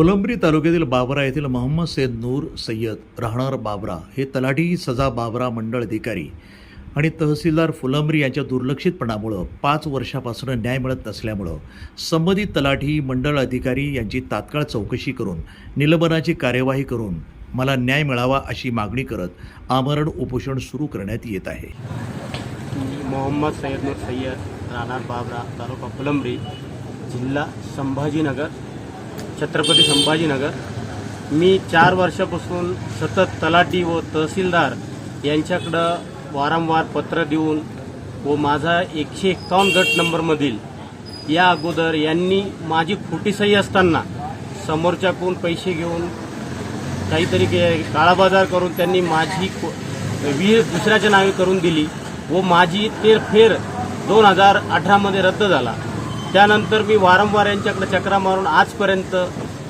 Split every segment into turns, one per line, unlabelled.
फुलंब्री तालुक्यातील बाबरा येथील मोहम्मद सैद नूर सय्यद राहणार बाबरा हे तलाठी सजा बाबरा मंडळ अधिकारी आणि तहसीलदार फुलंब्री यांच्या दुर्लक्षितपणामुळं पाच वर्षापासून न्याय मिळत नसल्यामुळं संबंधित तलाठी मंडळ अधिकारी यांची तात्काळ चौकशी करून निलंबनाची कार्यवाही करून मला न्याय मिळावा अशी मागणी करत आमरण उपोषण सुरू करण्यात येत आहे.
मोहम्मद सय्यद नूर सय्यद राहणार बाबरा तालुका फुलंब्री जिल्हा संभाजीनगर छत्रपती संभाजीनगर. मी चार वर्षापासून सतत तलाठी व तहसीलदार यांच्याकडं वारंवार पत्र देऊन व माझा एकशे एक्कावन्न गट नंबरमधील या अगोदर यांनी माझी खोटी सही असताना समोरच्याकडून पैसे घेऊन काहीतरी के- काळाबाजार करून त्यांनी माझी वीर विहीर दुसऱ्याच्या नावे करून दिली व माझी ते फेर दोन हजार अठरामध्ये रद्द झाला. त्यानंतर मी वारंवार यांच्याकडे चक्रा मारून आजपर्यंत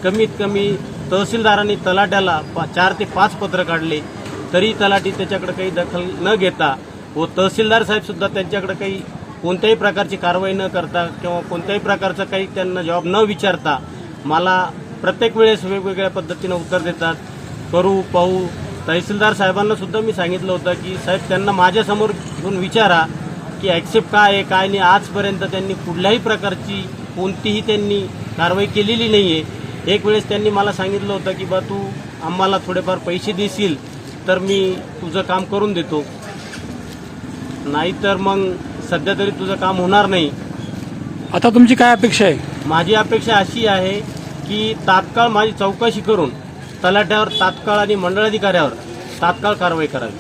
कमीत कमी तहसीलदारांनी तलाट्याला पा चार ते पाच पत्र काढले. तरी तलाठी त्याच्याकडे काही दखल न घेता व तहसीलदार साहेब सुद्धा त्यांच्याकडे काही कोणत्याही प्रकारची कारवाई न करता किंवा कोणत्याही प्रकारचा काही त्यांना जॉब न विचारता मला प्रत्येक वेळेस वेगवेगळ्या पद्धतीनं उत्तर देतात. करू पाहू. तहसीलदार साहेबांना सुद्धा मी सांगितलं होतं की साहेब त्यांना माझ्यासमोर घेऊन विचारा. की ॲक्सेप्ट काय आहे काय नाही आजपर्यंत त्यांनी कुठल्याही प्रकारची कोणतीही त्यांनी कारवाई केलेली नाही आहे एक वेळेस त्यांनी मला सांगितलं होतं की बा तू आम्हाला थोडेफार पैसे देशील तर मी तुझं काम करून देतो. नाहीतर मग सध्या तरी तुझं काम होणार नाही.
आता तुमची काय अपेक्षा आहे?
माझी अपेक्षा अशी आहे की तात्काळ माझी चौकशी करून तलाट्यावर तात्काळ आणि मंडळाधिकाऱ्यावर तात्काळ कारवाई करावी.